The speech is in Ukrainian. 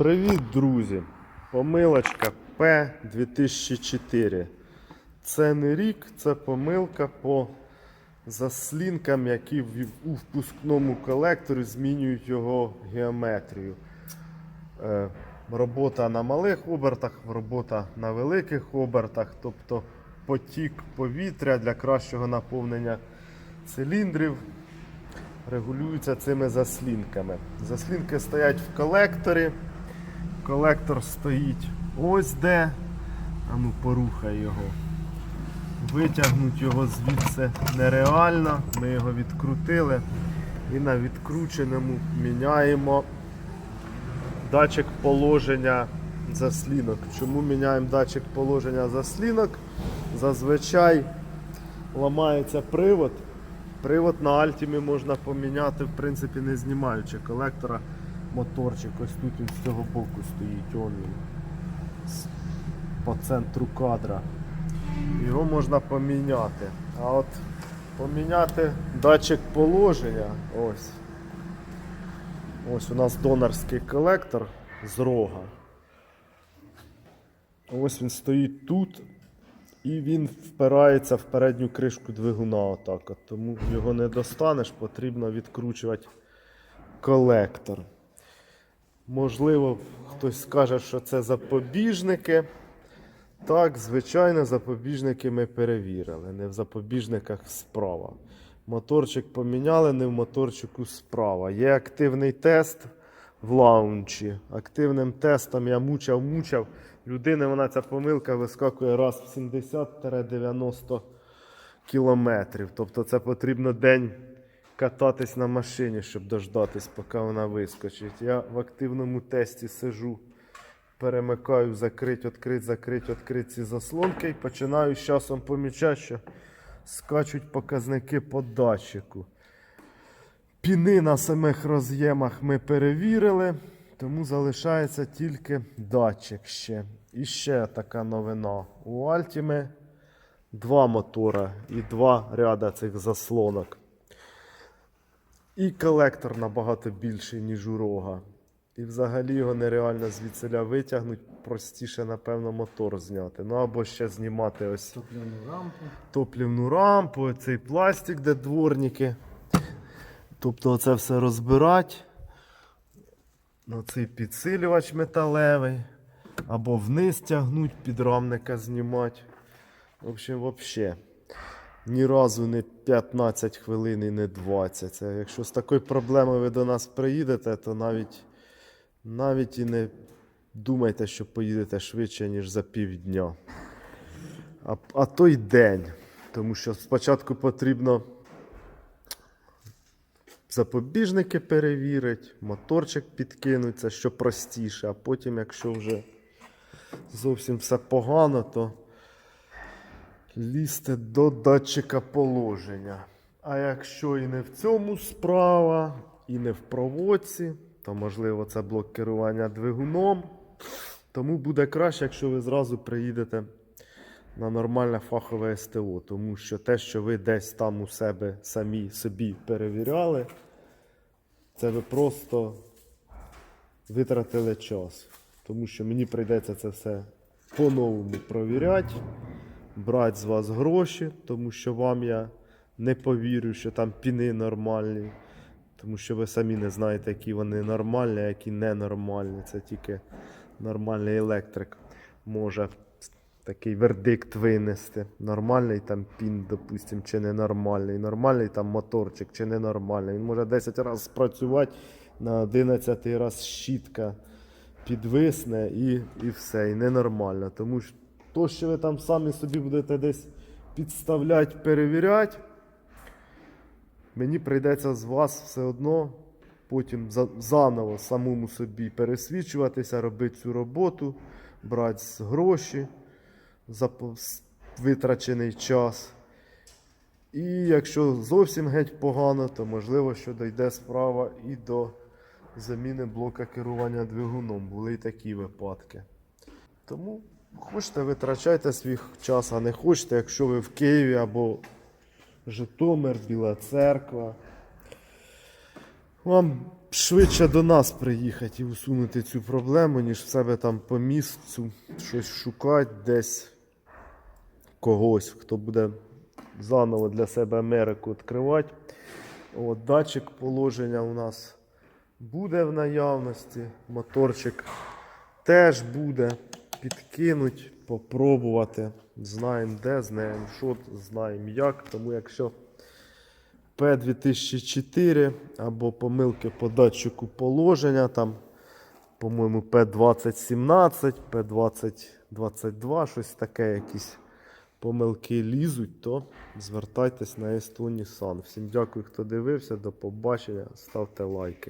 Привіт, друзі! Помилочка P2004. Це не рік, це помилка по заслінкам, які у впускному колекторі змінюють його геометрію. Е, Робота на малих обертах, робота на великих обертах, тобто потік повітря для кращого наповнення циліндрів регулюються цими заслінками. Заслінки стоять в колекторі. Колектор стоїть ось де. А ну порухай його. Витягнути його звідси нереально. Ми його відкрутили і на відкрученому міняємо датчик положення заслінок. Чому міняємо датчик положення заслінок? Зазвичай ламається привод. Привод на Альтімі можна поміняти, в принципі, не знімаючи колектора. Моторчик ось тут він з цього боку стоїть, он він по центру кадра. Його можна поміняти. А от поміняти датчик положення, ось. Ось у нас донорський колектор з рога. Ось він стоїть тут. І він впирається в передню кришку двигуна отак. Тому його не достанеш, потрібно відкручувати колектор. Можливо, хтось скаже, що це запобіжники. Так, звичайно, запобіжники ми перевірили. Не в запобіжниках справа. Моторчик поміняли, не в моторчику справа. Є активний тест в лаунчі. Активним тестом я мучав, мучав. Людини вона ця помилка вискакує раз в 70-90 кілометрів. Тобто це потрібно день кататись на машині, щоб дождатись, поки вона вискочить. Я в активному тесті сижу, перемикаю закрить, відкрить, закрить, відкрить ці заслонки і починаю з часом помічати, що скачуть показники по датчику. Піни на самих роз'ємах ми перевірили, тому залишається тільки датчик ще. І ще така новина. У Альтіми два мотора і два ряда цих заслонок. І колектор набагато більший, ніж у рога. І взагалі його нереально звідсиля витягнути. Простіше, напевно, мотор зняти. Ну або ще знімати ось топливну рампу. топлівну рампу, цей пластик, де дворники. Тобто це все розбирати. Ну, цей підсилювач металевий. Або вниз тягнуть, підрамника знімати. В общем, взагалі. Ні разу не 15 хвилин і не 20. Це, якщо з такою проблемою ви до нас приїдете, то навіть, навіть і не думайте, що поїдете швидше, ніж за півдня а, а той день. Тому що спочатку потрібно запобіжники перевірити, моторчик підкинути, це що простіше, а потім, якщо вже зовсім все погано, то лізти до датчика положення. А якщо і не в цьому справа, і не в проводці, то можливо це блок керування двигуном. Тому буде краще, якщо ви зразу приїдете на нормальне фахове СТО, тому що те, що ви десь там у себе самі собі перевіряли, це ви просто витратили час. Тому що мені прийдеться це все по-новому провіряти, брати з вас гроші, тому що вам я не повірю, що там піни нормальні. Тому що ви самі не знаєте, які вони нормальні, а які ненормальні. Це тільки нормальний електрик може такий вердикт винести. Нормальний там пін, допустим, чи ненормальний. Нормальний там моторчик чи ненормальний. Він може 10 разів спрацювати, на 11 раз щітка підвисне і, і все, і ненормально. Тому що то, що ви там самі собі будете десь підставляти, перевіряти, мені прийдеться з вас все одно потім заново самому собі пересвідчуватися, робити цю роботу, брати гроші за витрачений час. І якщо зовсім геть погано, то можливо, що дійде справа і до заміни блока керування двигуном. Були й такі випадки. Тому хочете, витрачайте свій час, а не хочете, якщо ви в Києві або Житомир, Біла Церква. Вам швидше до нас приїхати і усунути цю проблему, ніж в себе там по місцю щось шукати десь когось, хто буде заново для себе Америку відкривати. От, датчик положення у нас буде в наявності. Моторчик теж буде. Підкинуть, попробувати. Знаємо де, знаємо що, знаємо як. Тому якщо P2004 або помилки по датчику положення, там, по-моєму, P2017, P2022, щось таке, якісь помилки лізуть, то звертайтесь на Есту Nissan. Всім дякую, хто дивився. До побачення. Ставте лайки.